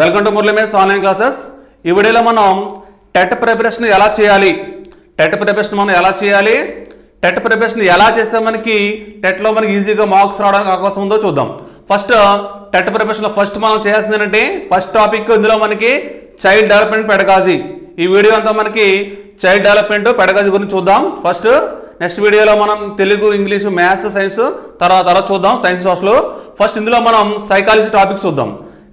Welcome to Muralimes online classes ఈ వీడియోలో మనం టెట్ ప్రిపరేషన్ ఎలా చేయాలి? టెట్ ప్రిపరేషన్ మనం ఎలా చేయాలి? టెట్ ప్రిపరేషన్ ఎలా చేస్తే మనకి టెట్లో మనకి ఈజీగా మార్క్స్ రావడానికి అవకాశం ఉందో చూద్దాం. ఫస్ట్ టెట్ ప్రిపరేషన్లో ఫస్ట్ మనం చేయాల్సింది ఏంటంటే ఫస్ట్ టాపిక్ ఇందులో మనకి చైల్డ్ డెవలప్మెంట్ పెడగాజీ ఈ వీడియో అంతా మనకి చైల్డ్ డెవలప్మెంట్ పెడగాజీ గురించి చూద్దాం. ఫస్ట్ నెక్స్ట్ వీడియోలో మనం తెలుగు ఇంగ్లీష్ మ్యాథ్స్ సైన్స్ తర్వాత తర్వాత చూద్దాం సైన్స్ సోషల్ ఫస్ట్ ఇందులో మనం సైకాలజీ టాపిక్ చూద్దాం.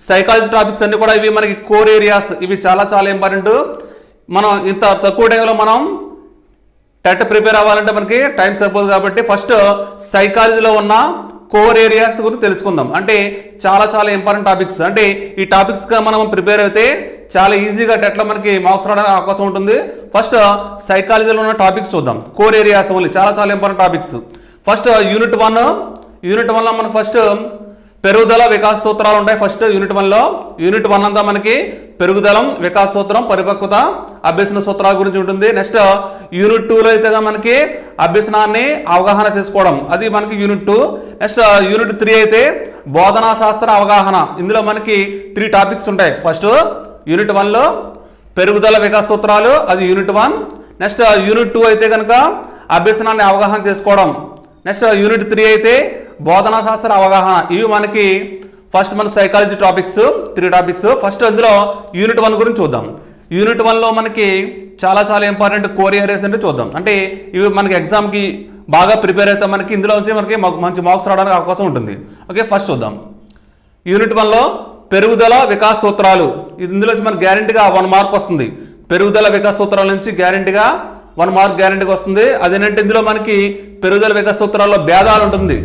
సైకాలజీ టాపిక్స్ అన్ని కూడా ఇవి మనకి కోర్ ఏరియాస్ ఇవి చాలా చాలా ఇంపార్టెంట్ మనం ఇంత తక్కువ టైంలో మనం టెట్ ప్రిపేర్ అవ్వాలంటే మనకి టైం సరిపోదు కాబట్టి ఫస్ట్ సైకాలజీలో ఉన్న కోర్ ఏరియాస్ గురించి తెలుసుకుందాం. అంటే చాలా చాలా ఇంపార్టెంట్ టాపిక్స్ అంటే ఈ టాపిక్స్గా మనం ప్రిపేర్ అయితే చాలా ఈజీగా టెట్లో మనకి మార్క్స్ రావడానికి అవకాశం ఉంటుంది. ఫస్ట్ సైకాలజీలో ఉన్న టాపిక్స్ చూద్దాం. కోర్ ఏరియాస్ ఓన్లీ చాలా చాలా important topics first unit one unit వన్లో మనం ఫస్ట్ పెరుగుదల వికాస సూత్రాలు ఉంటాయి. ఫస్ట్ యూనిట్ వన్లో యూనిట్ వన్ అంతా మనకి పెరుగుదలం వికాస సూత్రం పరిపక్వత అభ్యసన సూత్రాల గురించి ఉంటుంది. నెక్స్ట్ యూనిట్ టూలో అయితే మనకి అభ్యసనాన్ని అవగాహన చేసుకోవడం. అది మనకి unit two next unit three అయితే బోధనా శాస్త్ర అవగాహన. ఇందులో మనకి త్రీ టాపిక్స్ ఉంటాయి. ఫస్ట్ యూనిట్ వన్లో పెరుగుదల వికాస సూత్రాలు అది unit one next unit two అయితే కనుక అభ్యసనాన్ని అవగాహన చేసుకోవడం. నెక్స్ట్ యూనిట్ త్రీ అయితే బోధనా శాస్త్ర అవగాహన. ఇవి మనకి ఫస్ట్ మన psychology topics three topics first అందులో యూనిట్ వన్ గురించి చూద్దాం. యూనిట్ వన్లో మనకి చాలా చాలా ఇంపార్టెంట్ కోర్ ఏరియాస్ అంటే చూద్దాం. అంటే ఇవి మనకి ఎగ్జామ్కి బాగా ప్రిపేర్ అయితే మనకి ఇందులో నుంచి మనకి మంచి మార్క్స్ రావడానికి అవకాశం ఉంటుంది. ఓకే ఫస్ట్ చూద్దాం. యూనిట్ వన్లో పెరుగుదల వికాస సూత్రాలు. ఇది ఇందులో నుంచి మనకి గ్యారంటీగా వన్ మార్క్ వస్తుంది. పెరుగుదల వికాస సూత్రాల నుంచి గ్యారంటీగా వన్ మార్క్ గ్యారంటీగా వస్తుంది. అదేంటంటే ఇందులో మనకి పెరుగుదల వికాస సూత్రాల్లో భేదాలు ఉంటుంది.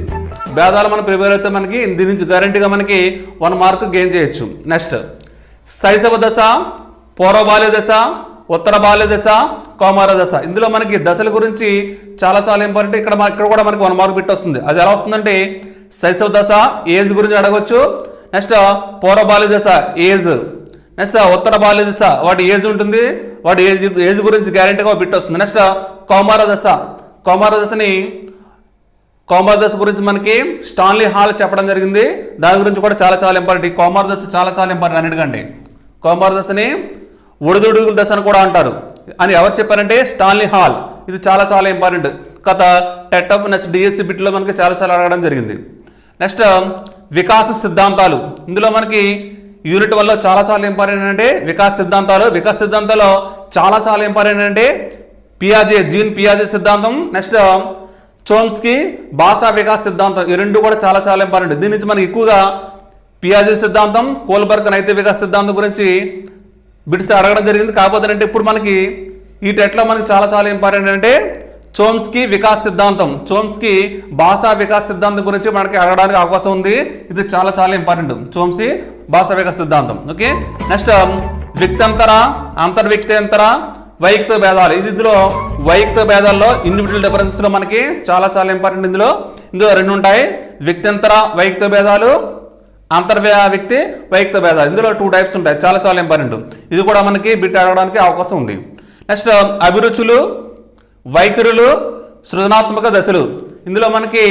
భేదాలు మనం ప్రిపేర్ అయితే మనకి దీని నుంచి గ్యారంటీగా మనకి వన్ మార్క్ గెయిన్ చేయొచ్చు. నెక్స్ట్ శైశవ దశ పూర్వ బాల్య దశ ఉత్తర బాల్య దశ కౌమార దశ. ఇందులో మనకి దశల గురించి చాలా చాలా ఇంపార్టెంట్ ఇక్కడ మన- ఇక్కడ కూడా మనకి వన్ మార్క్ బిట్ వస్తుంది. అది ఎలా వస్తుందంటే శైశవ దశ ఏజ్ గురించి అడగవచ్చు నెక్స్ట్ పూర్వ బాల్య దశ ఏజ్ నెక్స్ట్ ఉత్తర బాల్య దశ వాటి ఏజ్ ఉంటుంది. వాటి ఏజ్ ఏజ్ గురించి గ్యారెంటీగా పెట్టి బిట్ వస్తుంది. నెక్స్ట్ కౌమార దశ. కౌమార దశని కౌమార దశ గురించి మనకి స్టాన్లీ హాల్ చెప్పడం జరిగింది. దాని గురించి కూడా చాలా చాలా ఇంపార్టెంట్. ఈ కౌమార దశ చాలా చాలా ఇంపార్టెంట్ అన్నిటికంటే కౌమార దశని ఒడిదుడుగుల దశ అని కూడా అంటారు. అని ఎవరు చెప్పారంటే స్టాన్లీ హాల్. ఇది చాలా చాలా ఇంపార్టెంట్. గత టెటప్ నెక్స్ట్ డిఎస్సి బిట్లో మనకి చాలా చాలా అడగడం జరిగింది. నెక్స్ట్ వికాస సిద్ధాంతాలు. ఇందులో మనకి యూనిట్ వల్ల చాలా చాలా ఇంపార్టెంట్ అంటే వికాస సిద్ధాంతాలు. వికాస సిద్ధాంతాలు చాలా చాలా ఇంపార్టెంట్ అంటే పియాజే జీన్ పియాజే సిద్ధాంతం. నెక్స్ట్ చోమ్స్కి భాషా వికాస్ సిద్ధాంతం ఈ రెండు కూడా చాలా చాలా ఇంపార్టెంట్ దీని నుంచి మనకి ఎక్కువగా పియాజీ సిద్ధాంతం కోల్బర్గ్ నైతిక వికాస్ సిద్ధాంతం గురించి బిట్స్ అడగడం జరిగింది. కాకపోతే అంటే ఇప్పుడు మనకి ఈ టెట్లో మనకి చాలా చాలా ఇంపార్టెంట్ అంటే చోమ్స్కి వికాస్ సిద్ధాంతం చోమ్స్కి భాషా వికాస్ సిద్ధాంతం గురించి మనకి అడగడానికి అవకాశం ఉంది. ఇది చాలా చాలా ఇంపార్టెంట్ చోమ్స్కి భాషా వికాస్ సిద్ధాంతం. ఓకే? నెక్స్ట్ వ్యక్తంతర అంతర్వ్యక్తంతర వైయక్తిక భేదాలు. ఇది ఇందులో వైయక్తిక భేదాల్లో ఇండివిజువల్ డిఫరెన్స్లో మనకి చాలా చాలా ఇంపార్టెంట్ ఇందులో. ఇందులో రెండు ఉంటాయి. వ్యక్తింతర వైయక్తిక భేదాలు అంతర్వ్య వ్యక్తి వైయక్తిక భేదాలు. ఇందులో టూ టైప్స్ ఉంటాయి. చాలా చాలా ఇంపార్టెంట్ ఇది కూడా మనకి బిట్ అడగడానికి అవకాశం ఉంది. నెక్స్ట్ అభిరుచులు వైఖరులు సృజనాత్మక దశలు. ఇందులో మనకి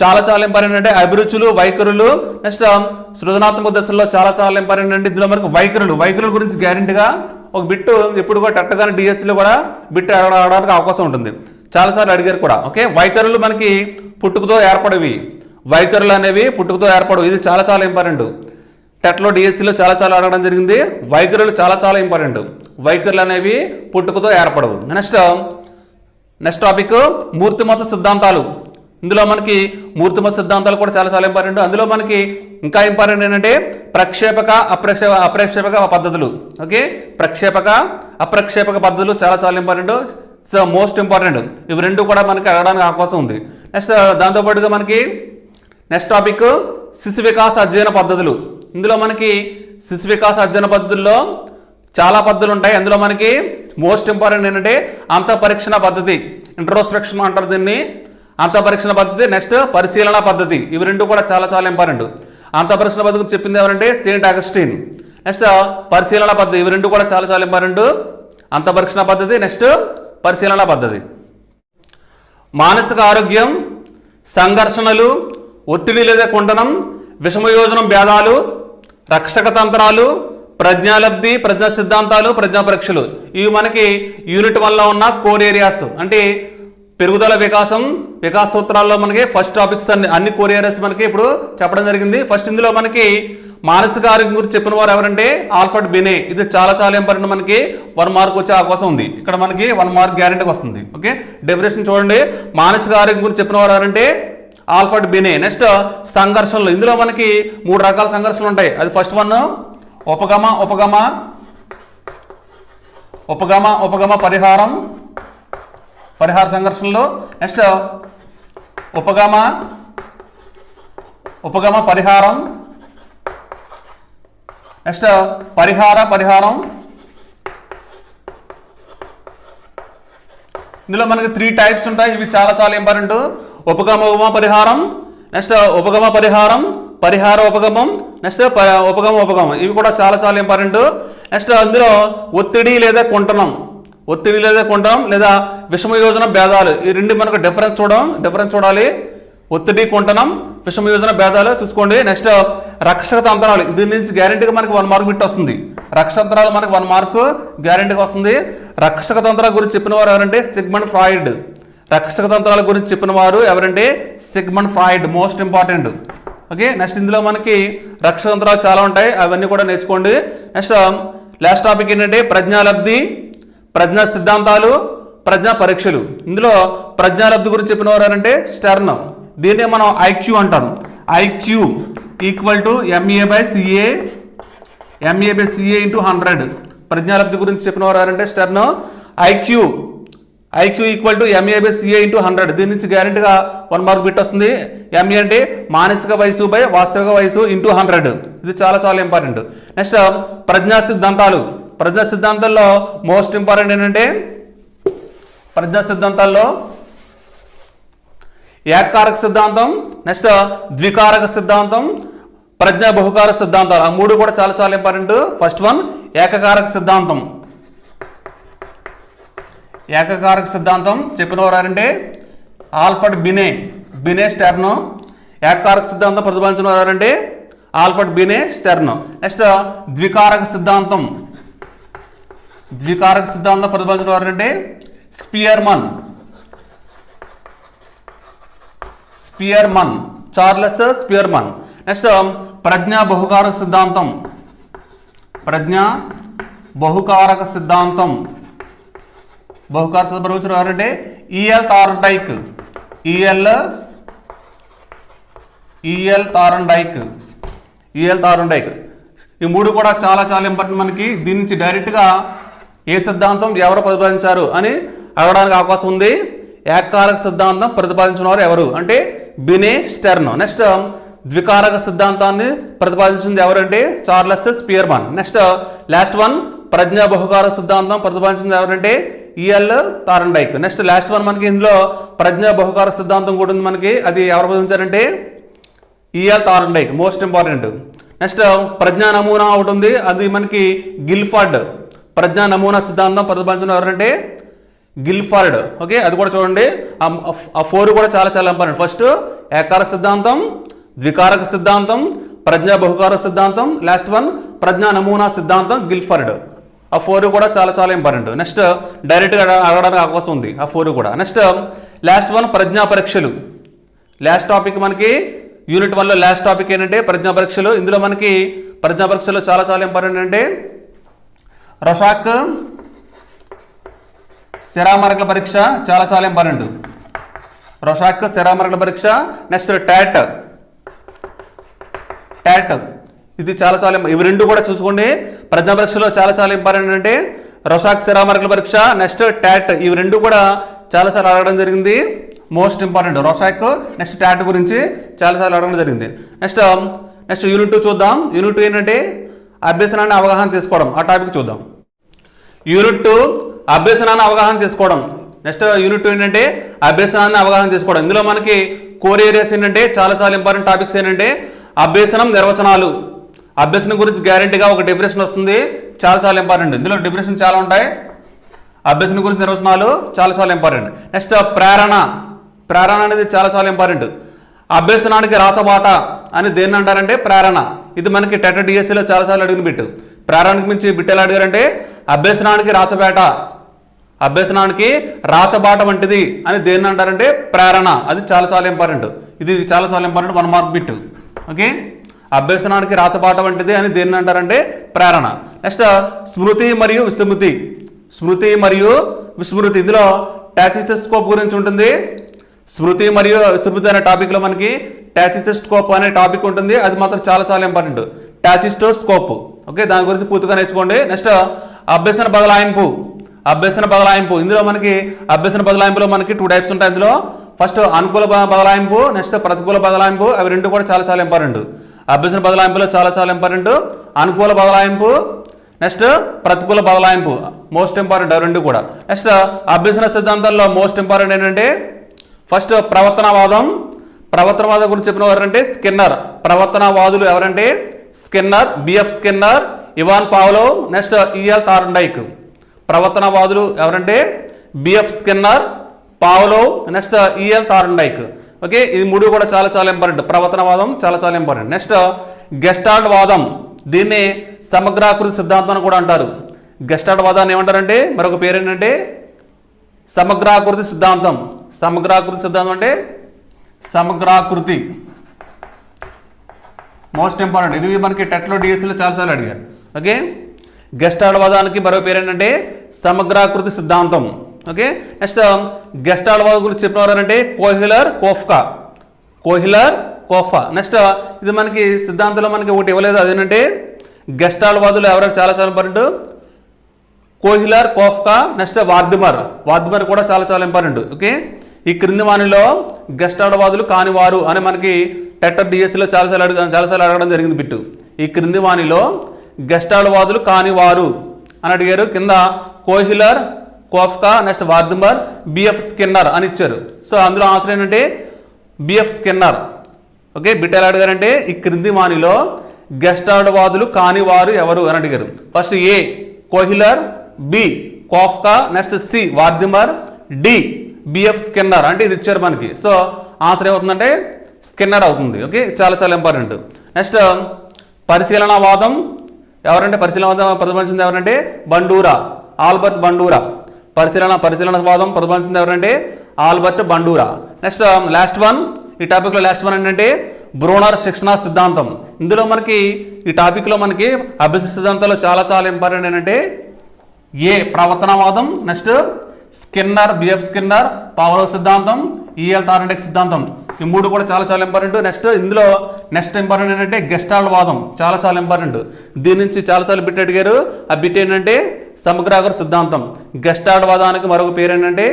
చాలా చాలా ఇంపార్టెంట్ అంటే అభిరుచులు వైఖరులు. నెక్స్ట్ సృజనాత్మక దశల్లో చాలా చాలా ఇంపార్టెంట్ అంటే ఇందులో మనకి వైఖరులు. వైఖరుల గురించి గ్యారెంటీగా ఒక బిట్టు ఎప్పుడు కూడా టట్టగానే డిఎస్సీలో కూడా బిట్ అడగడానికి అవకాశం ఉంటుంది. చాలాసార్లు అడిగారు కూడా ఓకే? వైఖరులు మనకి పుట్టుకతో ఏర్పడవి. వైఖరులు అనేవి పుట్టుకతో ఏర్పడవు. ఇది చాలా చాలా ఇంపార్టెంట్. టెట్లో డిఎస్సిలో చాలా చాలా అడగడం జరిగింది. వైఖరులు చాలా చాలా ఇంపార్టెంట్. వైఖరులు అనేవి పుట్టుకతో ఏర్పడవు. నెక్స్ట్ నెక్స్ట్ టాపిక్ మూర్తిమత సిద్ధాంతాలు. ఇందులో మనకి మూర్తిమత సిద్ధాంతాలు కూడా చాలా చాలా ఇంపార్టెంట్ అందులో మనకి ఇంకా ఇంపార్టెంట్ ఏంటంటే ప్రక్షేపక అప్రక్షేప అప్రక్షేపక పద్ధతులు. ఓకే? ప్రక్షేపక అప్రక్షేపక పద్ధతులు చాలా చాలా ఇంపార్టెంట్ సో మోస్ట్ ఇంపార్టెంట్ ఇవి రెండు కూడా మనకి అడగడానికి అవకాశం ఉంది. నెక్స్ట్ దాంతోపాటుగా మనకి నెక్స్ట్ టాపిక్ శిశు వికాస అధ్యయన పద్ధతులు. ఇందులో మనకి శిశు వికాస అధ్యయన పద్ధతుల్లో చాలా పద్ధతులు ఉంటాయి. అందులో మనకి మోస్ట్ ఇంపార్టెంట్ ఏంటంటే అంత పరీక్షణ పద్ధతి. ఇంట్రోస్పెక్షన్ అంటారు దీన్ని. అంతఃపరీక్షణ పద్ధతి నెక్స్ట్ పరిశీలన పద్ధతి. ఇవి రెండు కూడా చాలా చాలా ఇంపార్టెంట్ అంతఃపరీక్షణ పద్ధతి చెప్పింది ఎవరంటే సెయింట్ అగస్టిన్ నెక్స్ట్ పరిశీలన పద్ధతి. ఇవి రెండు కూడా చాలా చాలా ఇంపార్టెంట్ అంతఃపరీక్షణ పద్ధతి నెక్స్ట్ పరిశీలన పద్ధతి. మానసిక ఆరోగ్యం సంఘర్షణలు ఒత్తిడి లేదా కుండనం విషమయోజనం భేదాలు రక్షక తంత్రాలు ప్రజ్ఞాలబ్ధి ప్రజ్ఞా సిద్ధాంతాలు ప్రజ్ఞా పరీక్షలు. ఇవి మనకి యూనిట్ వల్ల ఉన్న కోర్ ఏరియాస్ అంటే పెరుగుదల వికాసం వికాస సూత్రాల్లో మనకి ఫస్ట్ టాపిక్స్ అన్ని అన్ని కోర్ ఏరియాస్ మనకి ఇప్పుడు చెప్పడం జరిగింది. ఫస్ట్ ఇందులో మనకి మానసిక ఆరోగ్యం గురించి చెప్పిన వారు ఎవరంటే ఆల్ఫర్డ్ బినే. ఇది చాలా చాలా ఇంపార్టెంట్ మనకి వన్ మార్క్ వచ్చే అవకాశం ఉంది. ఇక్కడ మనకి వన్ మార్క్ గ్యారెంటీ వస్తుంది. ఓకే డెఫినేషన్ చూడండి. మానసిక ఆరోగ్యం గురించి చెప్పిన వారు ఎవరంటే ఆల్ఫర్డ్ బినే. నెక్స్ట్ సంఘర్షణలు. ఇందులో మనకి మూడు రకాల సంఘర్షణలు ఉంటాయి. అది ఫస్ట్ వన్ ఉపగమ ఉపగమ ఉపగమ ఉపగమ పరిహారం. పరిహార సంఘర్షణలో నెక్స్ట్ ఉపగమ ఉపగమ పరిహారం. నెక్స్ట్ పరిహార పరిహారం. ఇందులో మనకి త్రీ టైప్స్ ఉంటాయి. ఇవి చాలా చాలా ఇంపార్టెంట్ ఉపగమ ఉపమ పరిహారం. నెక్స్ట్ ఉపగమ పరిహారం పరిహార ఉపగమం. నెక్స్ట్ ప- ఉపగమ ఉపగమం. ఇవి కూడా చాలా చాలా ఇంపార్టెంట్ నెక్స్ట్ అందులో ఒత్తిడి లేదా కుంటనం ఒత్తిడి లేదా కొండం లేదా విషమ యోజన భేదాలు ఈ రెండు మనకు డిఫరెన్స్ చూడడం డిఫరెన్స్ చూడాలి. ఒత్తిడి కుంటనం విషమ యోజన భేదాలు చూసుకోండి. నెక్స్ట్ రక్షక తంత్రాలు దీని నుంచి గ్యారంటీగా మనకి వన్ మార్క్ బిట్ వస్తుంది. రక్షక తంత్రాలు మనకి వన్ మార్క్ గ్యారెంటీగా వస్తుంది. రక్షక తంత్రాల గురించి చెప్పిన వారు ఎవరంటే సిగ్మండ్ ఫ్రాయిడ్ రక్షక తంత్రాల గురించి చెప్పిన వారు ఎవరంటే Sigmund Freud most important okay next ఇందులో మనకి రక్షక తంత్రాలు చాలా ఉంటాయి. అవన్నీ కూడా నేర్చుకోండి. నెక్స్ట్ లాస్ట్ టాపిక్ ఏంటంటే ప్రజ్ఞాలబ్ధి. ప్రజ్ఞా సిద్ధాంతాలు ప్రజ్ఞా పరీక్షలు. ఇందులో ప్రజ్ఞాలబ్ధి గురించి చెప్పిన వారు ఎవరంటే స్టర్న్. దీన్నే మనం ఐక్యూ అంటాం IQ equal to MA by CA MA by CA into hundred ప్రజ్ఞాలబ్ధి గురించి చెప్పిన వారు ఎవరంటే IQ IQ equal to MA by CA into hundred దీని నుంచి గ్యారెంటీగా వన్ మార్క్ బిట్ వస్తుంది. ఎంఏ అంటే మానసిక వయసు బై వాస్తవిక వయసు ఇంటూ హండ్రెడ్ ఇది చాలా చాలా ఇంపార్టెంట్. నెక్స్ట్ ప్రజ్ఞా సిద్ధాంతాలు. ప్రజా సిద్ధాంతాల్లో మోస్ట్ ఇంపార్టెంట్ ఏంటంటే ప్రజా సిద్ధాంతాల్లో ఏకారక సిద్ధాంతం నెక్స్ట్ ద్వికారక సిద్ధాంతం ప్రజ్ఞా బహుకారక సిద్ధాంతాలు. ఆ మూడు కూడా చాలా చాలా ఇంపార్టెంట్. ఫస్ట్ వన్ ఏకకారక సిద్ధాంతం. ఏకకారక సిద్ధాంతం చెప్పిన వారు ఆల్ఫర్డ్ బినే బినే స్టెర్నో. ఏకకారక సిద్ధాంతం ప్రతిపాదించిన వారంటే ఆల్ఫర్డ్ బినే స్టెర్నో. నెక్స్ట్ ద్వికారక సిద్ధాంతం. ద్వికారక సిద్ధాంతం ప్రతిపాదించిన వారు అంటే Spearman. Spearman. Charles Spearman. Next ప్రజ్ఞా బహుకారక సిద్ధాంతం. ప్రజ్ఞా బహుకారక సిద్ధాంతం. బహుకారక సిద్ధాంతం ప్రవచించిన ఎవరంటే? EL Thorndike EL EL Thorndike EL Thorndike ఈ మూడు కూడా చాలా చాలా ఇంపార్టెంట్ మనకి. దీని నుంచి డైరెక్ట్గా ఏ సిద్ధాంతం ఎవరు ప్రతిపాదించారు అని అడగడానికి అవకాశం ఉంది. ఏకారక సిద్ధాంతం ప్రతిపాదించిన వారు ఎవరు? అంటే బినే స్టెర్న్. నెక్స్ట్ ద్వికారక సిద్ధాంతాన్ని ప్రతిపాదించింది ఎవరంటే Charles Spearman. Next last one ప్రజ్ఞా బహుకార సిద్ధాంతం ప్రతిపాదించింది ఎవరంటే EL Thorndike. Next last one మనకి ఇందులో ప్రజ్ఞా బహుకార సిద్ధాంతం కూడా ఉంది మనకి. అది ఎవరు ప్రతిపాదించారంటే EL Thorndike. Most important next ప్రజ్ఞా నమూనా ఒకటి ఉంది. అది మనకి గిల్ఫర్డ్. ప్రజ్ఞా నమూనా సిద్ధాంతం ప్రతిపాదించిన ఎవరంటే గిల్ఫర్డ్. ఓకే అది కూడా చూడండి. ఆ- ఆ ఫోర్ కూడా చాలా చాలా ఇంపార్టెంట్ ఫస్ట్ ఏకారక సిద్ధాంతం ద్వికారక సిద్ధాంతం ప్రజ్ఞా బహుకారక సిద్ధాంతం లాస్ట్ వన్ ప్రజ్ఞా నమూనా సిద్ధాంతం గిల్ఫర్డ్. ఆ ఫోర్ కూడా చాలా చాలా ఇంపార్టెంట్ నెక్స్ట్ డైరెక్ట్గా అడగడానికి అవకాశం ఉంది ఆ ఫోర్ కూడా. నెక్స్ట్ లాస్ట్ వన్ ప్రజ్ఞా పరీక్షలు. లాస్ట్ టాపిక్ మనకి యూనిట్ వన్లో లాస్ట్ టాపిక్ ఏంటంటే ప్రజ్ఞా పరీక్షలు. ఇందులో మనకి ప్రజ్ఞా పరీక్షలు చాలా చాలా ఇంపార్టెంట్ అంటే రొషాక్ శిరామరకల పరీక్ష చాలా చాలా ఇంపార్టెంట్ రొషాక్ శిరామరకల పరీక్ష నెక్స్ట్ టాట్ ట్యాట్ ఇది చాలా చాలా ఇవి రెండు కూడా చూసుకోండి. ప్రజ్ఞా పరీక్షలో చాలా చాలా ఇంపార్టెంట్ అంటే రొషాక్ శిరామరకల పరీక్ష నెక్స్ట్ టాట్ ఇవి రెండు కూడా చాలాసార్లు అడగడం జరిగింది. Most important Rorschach next TAT గురించి చాలాసార్లు అడగడం జరిగింది. నెక్స్ట్ నెక్స్ట్ యూనిట్ టూ చూద్దాం. యూనిట్ టూ ఏంటంటే అభ్యసనాన్ని అవగాహన తీసుకోవడం. ఆ టాపిక్ చూద్దాం. యూనిట్ టూ అభ్యసనాన్ని అవగాహన చేసుకోవడం. నెక్స్ట్ యూనిట్ టూ ఏంటంటే అభ్యసనాన్ని అవగాహన చేసుకోవడం. ఇందులో మనకి కోర్ ఏరియాస్ ఏంటంటే చాలా చాలా ఇంపార్టెంట్ టాపిక్స్ ఏంటంటే అభ్యసనం నిర్వచనాలు. అభ్యసనం గురించి గ్యారెంటీగా ఒక డెఫినేషన్ వస్తుంది. చాలా చాలా ఇంపార్టెంట్ ఇందులో డెఫినేషన్ చాలా ఉంటాయి. అభ్యసనం గురించి నిర్వచనాలు చాలా చాలా ఇంపార్టెంట్ నెక్స్ట్ ప్రేరణ. ప్రేరణ అనేది చాలా చాలా ఇంపార్టెంట్ అభ్యసనానికి రాచబాట అని దేన్ని అంటారంటే ప్రేరణ. ఇది మనకి టెట్ డిఎస్సిలో చాలా చాలా అడిగిన ప్రేరణకు మించి బిట్ ఎలా అడిగారంటే అభ్యసనానికి రాచబేట అభ్యసనానికి రాచబాట వంటిది అని దేన్ని అంటారంటే ప్రేరణ. అది చాలా చాలా ఇంపార్టెంట్. ఇది చాలా చాలా important. One mark bit okay అభ్యసనానికి రాచబాట వంటిది అని దేన్ని అంటారంటే ప్రేరణ. నెక్స్ట్ స్మృతి మరియు విస్మృతి. స్మృతి మరియు విస్మృతి. ఇందులో టాచిస్టెస్కోప్ గురించి ఉంటుంది. స్మృతి మరియు విస్మృతి అనే టాపిక్లో మనకి టాచిస్టెస్కోప్ అనే టాపిక్ ఉంటుంది. అది మాత్రం చాలా చాలా ఇంపార్టెంట్. టాచిస్టోస్కోప్. ఓకే దాని గురించి పూర్తిగా నేర్చుకోండి. నెక్స్ట్ అభ్యసన బదలాయింపు. అభ్యసన బదలాయింపు. ఇందులో మనకి అభ్యసన బదలాయింపులో మనకి టూ టైప్స్ ఉంటాయి ఇందులో. ఫస్ట్ అనుకూల బదలాయింపు. నెక్స్ట్ ప్రతికూల బదలాయింపు. అవి రెండు కూడా చాలా చాలా ఇంపార్టెంట్ అభ్యసన బదలాయింపులో చాలా చాలా ఇంపార్టెంట్ అనుకూల బదలాయింపు. నెక్స్ట్ ప్రతికూల బదలాయింపు. మోస్ట్ ఇంపార్టెంట్ అవి రెండు కూడా. నెక్స్ట్ అభ్యసన సిద్ధాంతాల్లో మోస్ట్ ఇంపార్టెంట్ ఏంటంటే ఫస్ట్ ప్రవర్తనవాదం. ప్రవర్తనవాదం గురించి చెప్పిన ఎవరంటే స్కిన్నర్ ప్రవర్తనవాదులు ఎవరంటే Skinner BF Skinner Ivan Pavlov next EL Thorndike. ప్రవర్తనవాదులు ఎవరంటే BF Skinner Pavlov next EL Thorndike. Okay ఇది మూడు కూడా చాలా చాలా ఇంపార్టెంట్. ప్రవర్తనవాదం చాలా చాలా ఇంపార్టెంట్. నెక్స్ట్ గెస్టాల్డ్ వాదం దీన్ని సమగ్రాకృతి సిద్ధాంతం కూడా అంటారు. గెస్టాల్డ్ వాదాన్ని ఏమంటారంటే మరొక పేరు ఏంటంటే సమగ్రాకృతి సిద్ధాంతం. సమగ్రాకృతి సిద్ధాంతం అంటే సమగ్రాకృతి. Most important. ఇది మనకి టెట్లో డిఎస్సీలో చాలాసార్లు అడిగారు. ఓకే? గెస్ట్ వాదానికి మరో పేరు ఏంటంటే సమగ్రాకృతి సిద్ధాంతం. ఓకే? నెక్స్ట్ గెస్ట్ వాదం గురించి చెప్పినవారంటే Kohler Koffka. Kohler Koffka next ఇది మనకి సిద్ధాంతంలో మనకి ఒకటి ఇవ్వలేదు. అదేంటంటే గెస్టాల్ వాదులు ఎవరైనా చాలా చాలా important. Kohler Koffka next Wertheimer. Wertheimer కూడా చాలా చాలా ఇంపార్టెంట్. ఓకే? ఈ క్రింది వానిలో గెస్ట్ ఆడవాదులు కానివారు అని మనకి టెటర్ డిఎస్సిలో చాలాసార్లు అడగ చాలాసార్లు అడగడం జరిగింది బిట్టు. ఈ క్రింది వాణిలో గెస్టాడవాదులు కానివారు అని అడిగారు. కింద Kohler Koffka next Wertheimer BF Skinner అని ఇచ్చారు. సో అందులో ఆన్సర్ ఏంటంటే బిఎఫ్ స్కిన్నర్. ఓకే బిట్ ఎలా అడిగారంటే ఈ క్రింది వానిలో గెస్ట్ ఆడవాదులు కానివారు ఎవరు అని అడిగారు. First A Kohler B Koffka next C Wertheimer D. BF Skinner అంటే ఇది ఇచ్చారు మనకి. సో ఆన్సర్ ఏమవుతుందంటే స్కిన్నర్ అవుతుంది. ఓకే చాలా చాలా ఇంపార్టెంట్ నెక్స్ట్ పరిశీలనవాదం. ఎవరంటే పరిశీలనవాదం? ప్రతిపాదించింది ఎవరంటే? బండూరా. Albert Bandura. పరిశీలన పరిశీలనవాదం ప్రతిపాదించింది ఎవరంటే? Albert Bandura. Next last one ఈ టాపిక్లో లాస్ట్ వన్ ఏంటంటే బ్రోనర్ శిక్షణ సిద్ధాంతం. ఇందులో మనకి ఈ టాపిక్లో మనకి అభ్యసన సిద్ధాంతాలు చాలా చాలా ఇంపార్టెంట్ ఏంటంటే ఏ ప్రవర్తనవాదం? Next Skinner B F Skinner Pavlov సిద్ధాంతం ఈఎల్ తారండెక్ సిద్ధాంతం. ఈ మూడు కూడా చాలా చాలా ఇంపార్టెంట్ నెక్స్ట్ ఇందులో నెక్స్ట్ ఇంపార్టెంట్ ఏంటంటే గెస్టాల్ వాదం. చాలా చాలా ఇంపార్టెంట్ దీని నుంచి చాలాసార్లు బిట్ అడిగారు. ఆ బిట్ ఏంటంటే సమగ్రాగర సిద్ధాంతం. గెస్టాల్ వాదానికి మరొక పేరు ఏంటంటే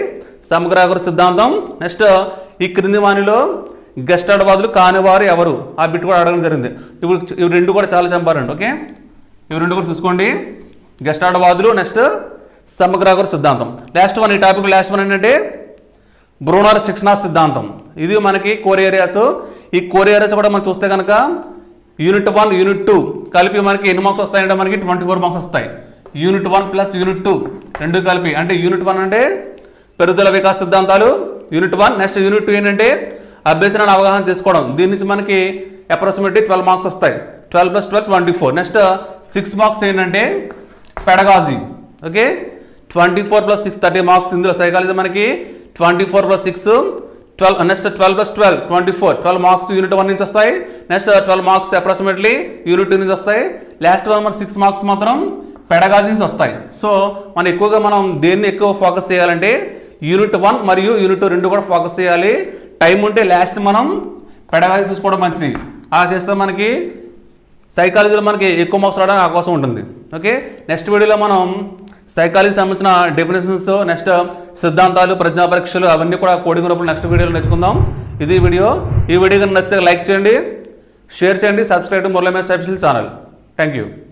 సమగ్రాగర సిద్ధాంతం. నెక్స్ట్ ఈ క్రింది వాణిలో గెస్టాల్ వాదులు కానివారు ఎవరు? ఆ బిట్ కూడా అడగడం జరిగింది. ఇప్పుడు ఇవి రెండు కూడా చాలా ఇంపార్టెంట్ ఓకే ఇవి రెండు కూడా చూసుకోండి. గెస్టాడవాదులు నెక్స్ట్ సమగ్రాగర సిద్ధాంతం. లాస్ట్ వన్ ఈ టాపిక్ లాస్ట్ వన్ ఏంటంటే? బ్రూనర్ శిక్షణ సిద్ధాంతం. ఇది మనకి కోర్ ఏరియాస్ ఈ కోర్ ఏరియాస్ కూడా మనం చూస్తే కనుక యూనిట్ వన్ యూనిట్ టూ కలిపి మనకి ఎన్ని మార్క్స్ వస్తాయంటే మనకి ట్వంటీ ఫోర్ మార్క్స్ వస్తాయి. Unit one plus unit two రెండు కలిపి. అంటే యూనిట్ వన్ అంటే పెరుగుదల వికాస సిద్ధాంతాలు. Unit one next unit two ఏంటంటే అభ్యసనాన్ని అవగాహన చేసుకోవడం. దీని నుంచి మనకి అప్రాక్సిమేట్లీ ట్వెల్వ్ మార్క్స్ వస్తాయి. Twelve plus twelve twenty four next six marks ఏంటంటే pedagogy okay twenty four plus six thirty marks ఇందులో సైకాలజీ మనకి. Twenty four plus six twelve next twelve plus twelve twenty four. Twelve marks unit one నుంచి వస్తాయి. Next twelve marks approximately unit two నుంచి వస్తాయి. Last one మన six marks మాత్రం pedagogy నుంచి వస్తాయి. సో మనం ఎక్కువగా మనం దేన్ని ఎక్కువ ఫోకస్ చేయాలంటే యూనిట్ వన్ మరియు యూనిట్ రెండు కూడా ఫోకస్ చేయాలి. టైం ఉంటే లాస్ట్ మనం పెడగాజీ చూసుకోవడం మంచిది. అలా చేస్తే మనకి సైకాలజీలో మనకి ఎక్కువ మార్క్స్ రావడానికి అవకాశం ఉంటుంది. ఓకే నెక్స్ట్ వీడియోలో మనం సైకాలజీ సంబంధించిన డెఫినేషన్స్ నెక్స్ట్ సిద్ధాంతాలు ప్రజ్ఞా పరీక్షలు అవన్నీ కూడా కోడింగ్ రూపంలో నెక్స్ట్ వీడియోలో నేర్చుకుందాం. ఇది వీడియో. ఈ వీడియో కనుక నచ్చితే లైక్ చేయండి షేర్ చేయండి subscribe to Murali channel thank you